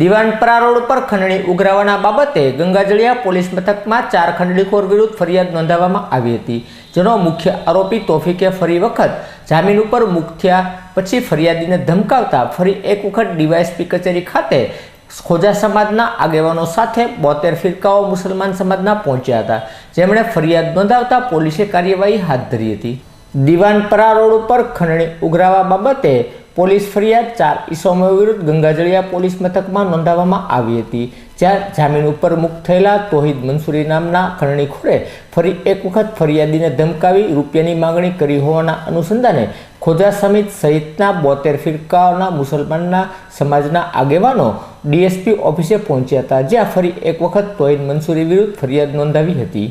Diwanpara road પર ખંડણી ઉઘરાવાના બાબતે Gangajaliya police મથકમાં ચાર ખંડણીખોર વિરુદ્ધ ફરિયાદ નોંધાવવામાં આવી હતી. જેનો મુખ્ય આરોપી તોફિકે ફરી વખત જામીન ઉપર મુક્ત પછી ફરિયાદીને ધમકાવતા ફરી એક વખત ડીવાયએસપી કચેરી ખાતે ખોજા સમાજના આગેવાનો સાથે બોતેર ફિરકાઓ મુસલમાન સમાજના પહોંચ્યા હતા. જેમણે ફરિયાદ નોંધાવતા પોલીસે કાર્યવાહી હાથ ધરી હતી. દિવાનપરા રોડ ઉપર ખંડણી ઉઘરાવા બાબતે પોલીસ ફરિયાદ ચાર ઈસમો વિરુદ્ધ ગંગાજળિયા પોલીસ મથકમાં નોંધાવવામાં આવી હતી. જ્યાં જામીન ઉપર મુક્ત થયેલા તોહિદ મંસૂરી નામના ખરણીખોરે ફરી એક વખત ફરિયાદીને ધમકાવી રૂપિયાની માગણી કરી હોવાના અનુસંધાને ખોજા સમિત સહિતના બોતેર ફિરકાઓના મુસલમાનના સમાજના આગેવાનો ડીએસપી ઓફિસે પહોંચ્યા હતા. જ્યાં ફરી એક વખત તોહિદ મંસૂરી વિરુદ્ધ ફરિયાદ નોંધાવી હતી.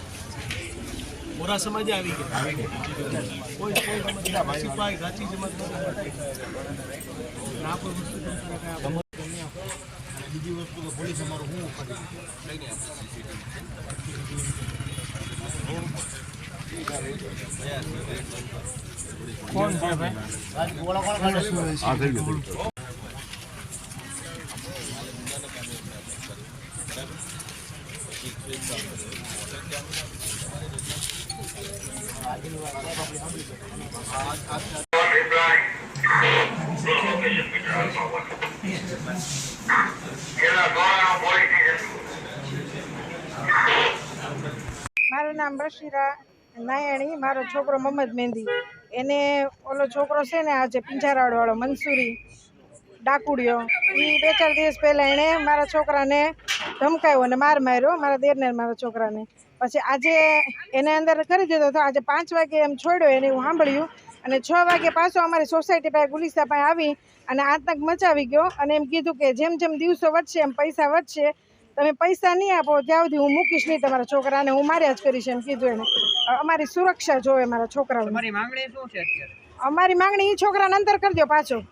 મોરા સમાજે આવી ગયા. કોઈ કોઈ સિપાઈ ગાચી સમાજ બીજી વસ્તુ તો પોલીસ અમારું હું લઈને કોણ છે ભાઈ? મારું નામ બશીરા નાયણી, મારો છોકરો મોહમ્મદ મહેંદી એને ઓલો છોકરો છે ને આજે પિંજારાવાળો મનસુરી ડાકુડિયો. એ બે ચાર દિવસ પહેલાં એણે મારા છોકરાને ધમકાવ્યો અને માર માર્યો મારા દેરને મારા છોકરાને. પછી આજે એને અંદર કરી દીધો હતો. આજે પાંચ વાગે એમ છોડ્યો એને હું સાંભળ્યું. અને છ વાગે પાછો અમારી સોસાયટી પાસે ગુલિસ્તા પાસે આવી અને આતંક મચાવી ગયો અને એમ કીધું કે જેમ જેમ દિવસો વધશે એમ પૈસા વધશે. તમે પૈસા નહીં આપો ત્યાં સુધી હું મૂકીશ નહીં તમારા છોકરાને. હું માર્યા જ કરીશ એમ કીધું એને. અમારી સુરક્ષા જોવે મારા છોકરાને તમારી માંગણી શું છે અત્યારે? અમારી માંગણી એ છોકરાને અંતર કરજો દો પાછો.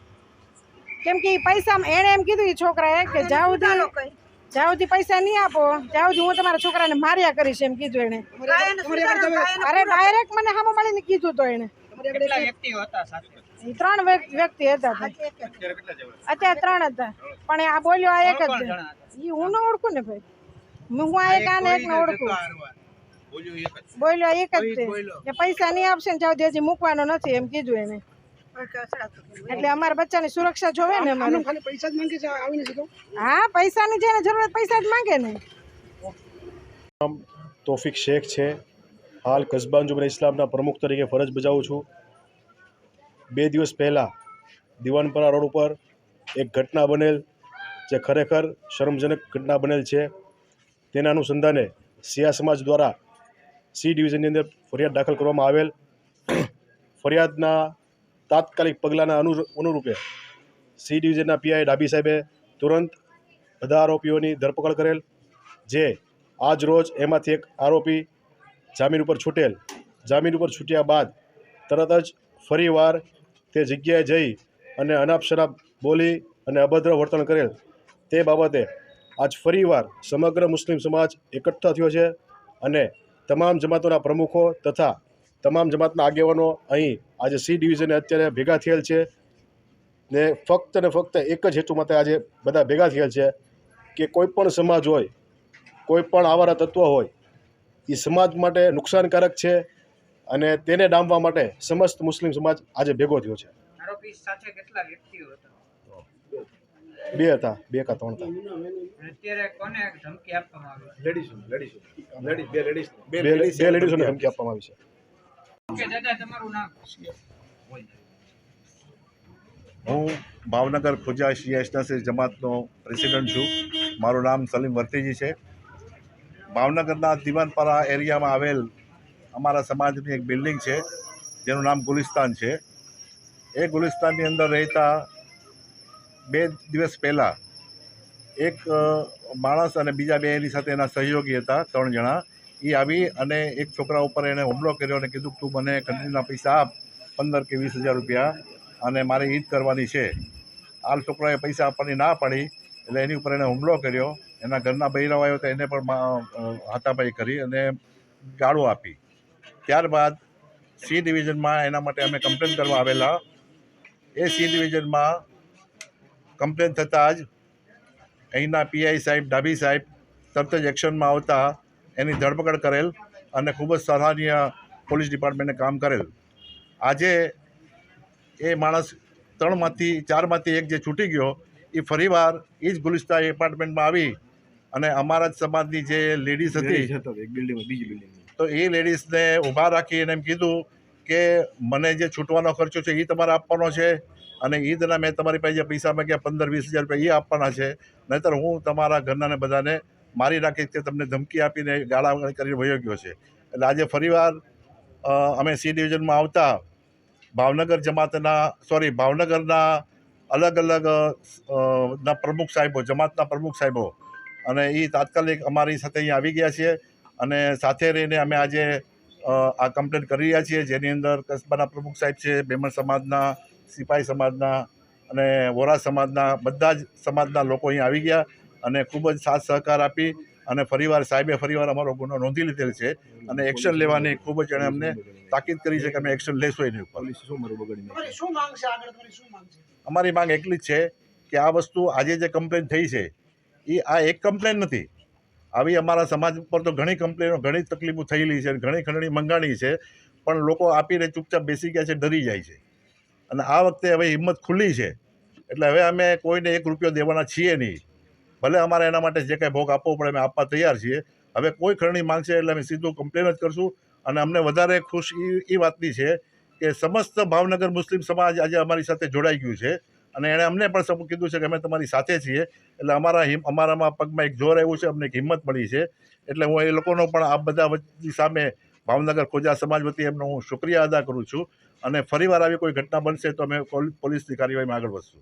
કેમ કે એ પૈસા એણે એમ કીધું એ છોકરાએ કે સુધી જ્યાં સુધી પૈસા નહીં આપો ત્યાં સુધી હું તમારા છોકરાને માર્યા કરીશ એમ કીધું એણે. અરે ડાયરેક્ટ મને સામે મળીને કીધું તો એણે. કેટલા વ્યક્તિઓ હતા સાથે? ઈ ત્રણ વ્યક્તિ હતા અત્યારે ત્રણ હતા. પણ આ બોલ્યો આ એક જ ઈ હું ન ઓળખું ને ભાઈ? હું આ એક આને એક ને ઓળખું. બોલ્યો એક જ. છે કે પૈસા નહીં આપશે ને સુધી હજી મૂકવાનો નથી એમ કીધું એને એટલે અમારા બચ્ચાની સુરક્ષા જોવે ને અમારે. ખાલી પૈસા જ માંગે છે આવીને સીધો હા પૈસાની જેને જરૂરત પૈસા જ માંગે ને. તોફિક શેખ છે. હાલ કસ્બા અંજુમન ઇસ્લામના પ્રમુખ તરીકે ફરજ બજાવું છું. બે દિવસ પહેલાં દિવાનપરા રોડ ઉપર એક ઘટના બનેલ જે ખરેખર શરમજનક ઘટના બનેલ છે. તેના અનુસંધાને સિયા સમાજ દ્વારા સી ડિવિઝનની અંદર ફરિયાદ દાખલ કરવામાં આવેલ. ફરિયાદના તાત્કાલિક પગલાંના અનુ, અનુરૂપે સી ડિવિઝનના પીઆઈ ડાબી સાહેબે તુરંત બધા આરોપીઓની ધરપકડ કરેલ, જે આજ રોજ એમાંથી એક આરોપી જામીન ઉપર છૂટેલ. જામીન ઉપર છૂટ્યા બાદ તરત જ ફરીવાર તે જગ્યાએ જઈ અને અનાપ શરાબ બોલી અને અભદ્ર વર્તન કરેલ. તે બાબતે આજ ફરીવાર સમગ્ર મુસ્લિમ સમાજ એકઠા થયો છે અને તમામ જમાતોના પ્રમુખો તથા તમામ જમાતના આગેવાનો અહીં આજે સી ડિવિઝને અત્યારે ભેગા થયેલ છે ને ફક્ત ને ફક્ત એક જ હેતુ માટે આજે બધા ભેગા થયેલ છે કે કોઈ પણ સમાજ હોય કોઈ પણ આવારા તત્વ હોય એ સમાજ માટે નુકસાનકારક છે અને તેને ડામવા માટે સમસ્ત મુસ્લિમ સમાજ આજે ભેગો થયો છે. આરોપી સાથે કેટલા વ્યક્તિઓ હતા? બે હતા બે કા ત્રણ હતા. અને અત્યારે કોને ધમકી આપવામાં આવી લેડીઝ લેડીઝ લેડીઝ બે લેડીઝ બે બે લેડીઝોને ધમકી આપવામાં આવી છે. હું ભાવનગર ખુજા શિયાસનાસી જમાતનો પ્રેસિડન્ટ છું. મારું નામ સલીમ વર્તીજી છે. ભાવનગરના દિવાનપારા એરિયામાં આવેલ અમારા સમાજની એક બિલ્ડિંગ છે, જેનું નામ ગુલિસ્તાન છે. એ ગુલિસ્તાનની અંદર રહેતા બે દિવસ પહેલાં એક માણસ અને બીજા બે એની સાથે એના સહયોગી હતા, ત્રણ જણા. એ આવી અને એક છોકરા ઉપર એણે હુમલો કર્યો અને કીધું તું મને કંપનીના પૈસા આપ, પંદર કે વીસ હજાર રૂપિયા, અને મારે ઈદ કરવાની છે. આ છોકરાએ પૈસા આપવાની ના પાડી, એટલે એની ઉપર એણે હુમલો કર્યો. એના ઘરના બૈરાઓ આવ્યો તો એને પણ હાથાપાઈ કરી અને ગાળો આપી. ત્યારબાદ સી ડિવિઝનમાં એના માટે અમે કમ્પ્લેન કરવા આવેલા. એ સી ડિવિઝનમાં કમ્પ્લેન થતાં જ અહીંના પીઆઈ સાહેબ ડાબી સાહેબ તરત જ એક્શનમાં આવતા એની ધરપકડ કરેલ અને ખૂબ જ સરાહનીય પોલીસ ડિપાર્ટમેન્ટે કામ કરેલ. આજે એ માણસ ત્રણમાંથી ચારમાંથી એક જે છૂટી ગયો એ ફરીવાર એ જ ગુલિસ્તા એપાર્ટમેન્ટમાં આવી અને અમારા જ સમાજની જે લેડીઝ હતી એક બીજી બિલ્ડિંગ તો એ લેડીઝને ઊભા રાખી એને એમ કીધું કે મને જે છૂટવાનો ખર્ચો છે એ તમારે આપવાનો છે અને ઈદના મેં તમારી પાસે જે પૈસા માગ્યા પંદર વીસ હજાર રૂપિયા એ આપવાના છે. નહીંતર હું તમારા ઘરનાને બધાને મારી રાખીશ કે તમને ધમકી આપીને ગાળા કરીને વયો ગયો છે. એટલે આજે ફરીવાર અમે સી ડિવિઝનમાં આવતા ભાવનગર જમાતના, સોરી, ભાવનગરના અલગ અલગ ના પ્રમુખ સાહેબો, જમાતના પ્રમુખ સાહેબો અને એ તાત્કાલિક અમારી સાથે અહીંયા આવી ગયા છે અને સાથે રહીને અમે આજે આ કમ્પ્લેન કરી રહ્યા છીએ. જેની અંદર કસ્બાના પ્રમુખ સાહેબ છે, બેમણ સમાજના, સિપાઈ સમાજના અને વોરા સમાજના, બધા જ સમાજના લોકો અહીંયા આવી ગયા. અને ખૂબ જ સાથ સહકાર આપી અને ફરીવાર સાહેબે ફરીવાર અમારો ગુનો નોંધી લીધેલ છે અને એક્શન લેવાની ખૂબ જ એણે અમને તાકીદ કરી છે કે અમે એક્શન લેશું એની ઉપર. પોલીસ શું મારું બગાડી નાખ્યું? શું માંગ છે આગળ? તમારી શું માંગ છે? અમારી માંગ એટલી જ છે કે આ વસ્તુ આજે જે કમ્પ્લેન થઈ છે એ આ એક કમ્પ્લેન નથી. આવી અમારા સમાજ ઉપર તો ઘણી કમ્પ્લેનો ઘણી તકલીફો થયેલી છે ઘણી ખંડણી મંગાણી છે પણ લોકો આપીને ચૂપચાપ બેસી ગયા છે ડરી જાય છે. અને આ વખતે હવે હિંમત ખુલ્લી છે. એટલે હવે અમે કોઈને એક રૂપિયો દેવાના છીએ નહીં. ભલે અમારે એના માટે જે કાંઈ ભોગ આપવો પડે, અમે આપવા તૈયાર છીએ. હવે કોઈ ખરણી માંગશે એટલે અમે સીધું કમ્પ્લેન જ કરશું. અને અમને વધારે ખુશ એ વાતની છે કે સમસ્ત ભાવનગર મુસ્લિમ સમાજ આજે અમારી સાથે જોડાઈ ગયું છે. અને એણે અમને પણ સમ, કીધું છે કે અમે તમારી સાથે છીએ. એટલે અમારા હિમ, અમારામાં પગમાં એક જોર આવ્યું છે, અમને એક હિંમત મળી છે. એટલે હું એ લોકોનો પણ આ બધા સામે ભાવનગર ખોજા સમાજ વતી એમનો હું શુક્રિયા અદા કરું છું. અને ફરીવાર આવી કોઈ ઘટના બનશે તો અમે પોલીસની કાર્યવાહીમાં આગળ વધશું.